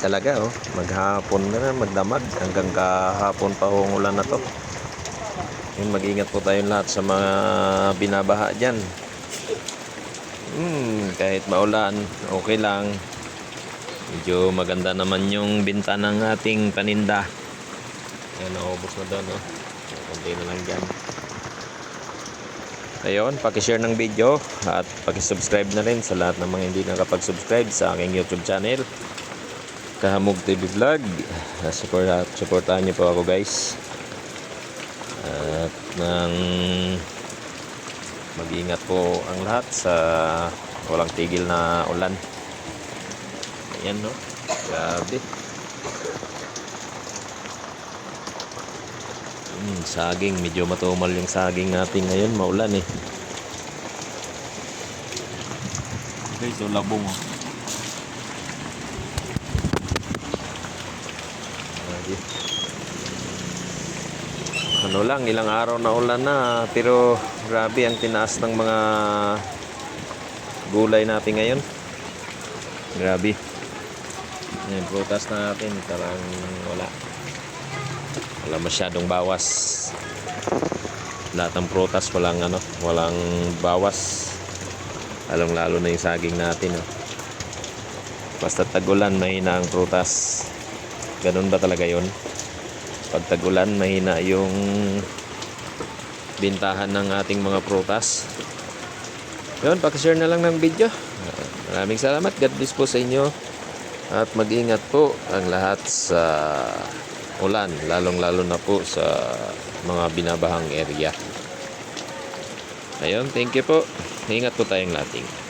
Talaga oh, maghapon na na, magdamag. Hanggang kahapon pa hong ulan na to. Yun, mag-ingat po tayong lahat sa mga binabaha dyan. Hmm, kahit maulan, okay lang. Medyo maganda naman yung binta ng ating paninda. Yan, naubos na doon, no? Kunti na lang dyan. Ayun, pakishare ng video at pakisubscribe na rin sa lahat ng mga hindi nakapag-subscribe sa aking YouTube channel. Kahamog TV Vlog. Support, supportahan niyo po ako guys. At nang mag-ingat po ang lahat sa walang tigil na ulan. Ayan no. Grabe. Hmm, saging. Medyo matumal yung saging natin ngayon. Maulan eh. Guys, so labong oh. Grabe. Ano lang, ilang araw na ulan na. Pero grabe ang tinaas ng mga gulay natin ngayon. Grabe. Yan, prutas natin. Parang wala. Wala masyadong bawas. Lahat ng prutas walang ano, walang bawas. Lalong lalo na yung saging natin. Oh. Basta tagulan, mahina ang prutas. Ganun ba talaga yon? Pag tagulan, mahina yung bintahan ng ating mga prutas. Yun, pakishare na lang ng video. Maraming salamat. God bless po sa inyo. At mag-ingat po ang lahat sa ulan, lalong-lalo na po sa mga binabahang area. Ayun, thank you po. Ingat po tayong lating.